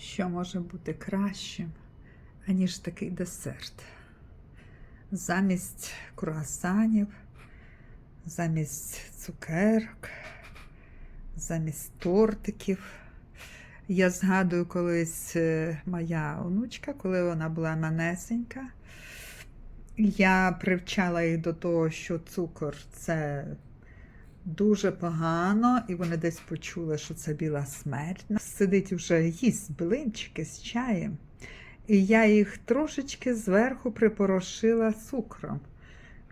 Що може бути кращим, аніж такий десерт? Замість круасанів, замість цукерок, замість тортиків. Я згадую колись е, моя онучка, коли вона була манесенька. Я привчала їх до того, що цукор це дуже погано, і вони десь почули, що це біла смерть. Сидить вже їсть блинчики з чаєм. І я їх трошечки зверху припорошила цукром,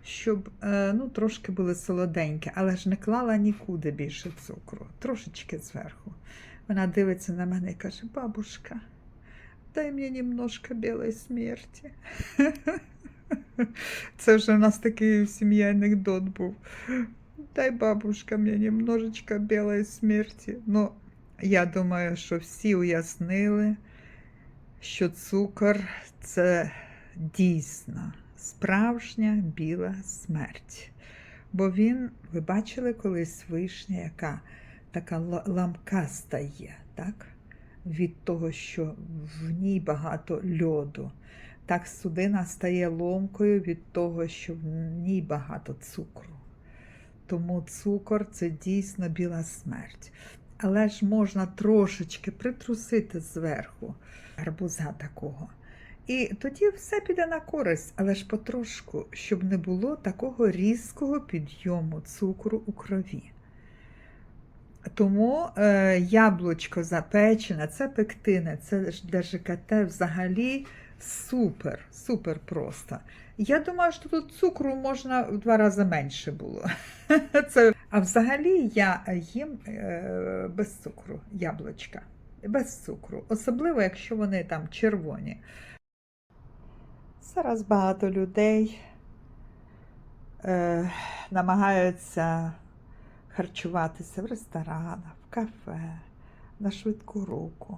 щоб е, ну, трошки були солоденькі, але ж не клала нікуди більше цукру, трошечки зверху. Вона дивиться на мене і каже: бабушка, дай мені немножко білої смерті. Це вже в нас такий в сім'ї анекдот був. Дай бабушка мені немножечко білої смерті. Ну, я думаю, що всі уяснили, що цукор це дійсно справжня біла смерть. Бо він, ви бачили колись вишня, яка така ла- ламкаста є, так? Від того, що в ній багато льоду. Так судина стає ломкою від того, що в ній багато цукру. Тому цукор це дійсно біла смерть. Але ж можна трошечки притрусити зверху гарбуза такого. І тоді все піде на користь, але ж потрошку, щоб не було такого різкого підйому цукру у крові. Тому е, яблучко запечене, це пектини, це для ЖКТ взагалі супер, супер просто. Я думаю, що тут цукру можна в два рази менше було. Це... А взагалі я їм е, без цукру яблучка. Без цукру, особливо, якщо вони там червоні. Зараз багато людей е, намагаються харчуватися в ресторанах, в кафе, на швидку руку.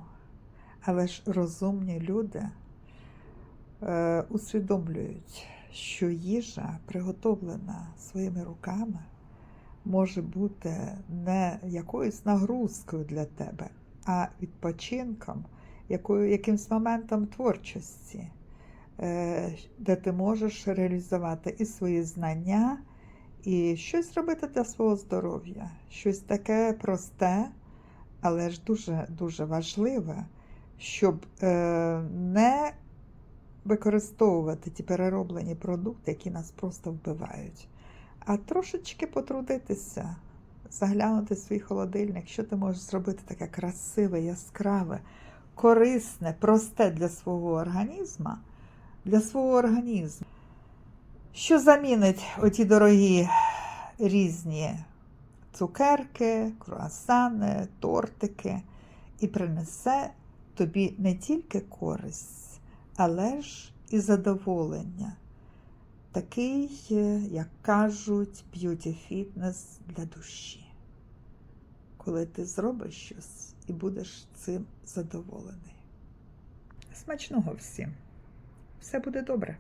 Але ж розумні люди е, усвідомлюють, що їжа, приготовлена своїми руками, може бути не якоюсь нагрузкою для тебе, а відпочинком, якою, якимсь моментом творчості, е, де ти можеш реалізувати і свої знання, і щось робити для свого здоров'я, щось таке просте, але ж дуже дуже важливе, щоб е, не використовувати ті перероблені продукти, які нас просто вбивають, а трошечки потрудитися, заглянути в свій холодильник, що ти можеш зробити таке красиве, яскраве, корисне, просте для свого організму, для свого організму, що замінить оті дорогі різні цукерки, круасани, тортики і принесе тобі не тільки користь, але ж і задоволення. Такий, як кажуть, б'юті-фітнес для душі. Коли ти зробиш щось і будеш цим задоволений. Смачного всім! Все буде добре.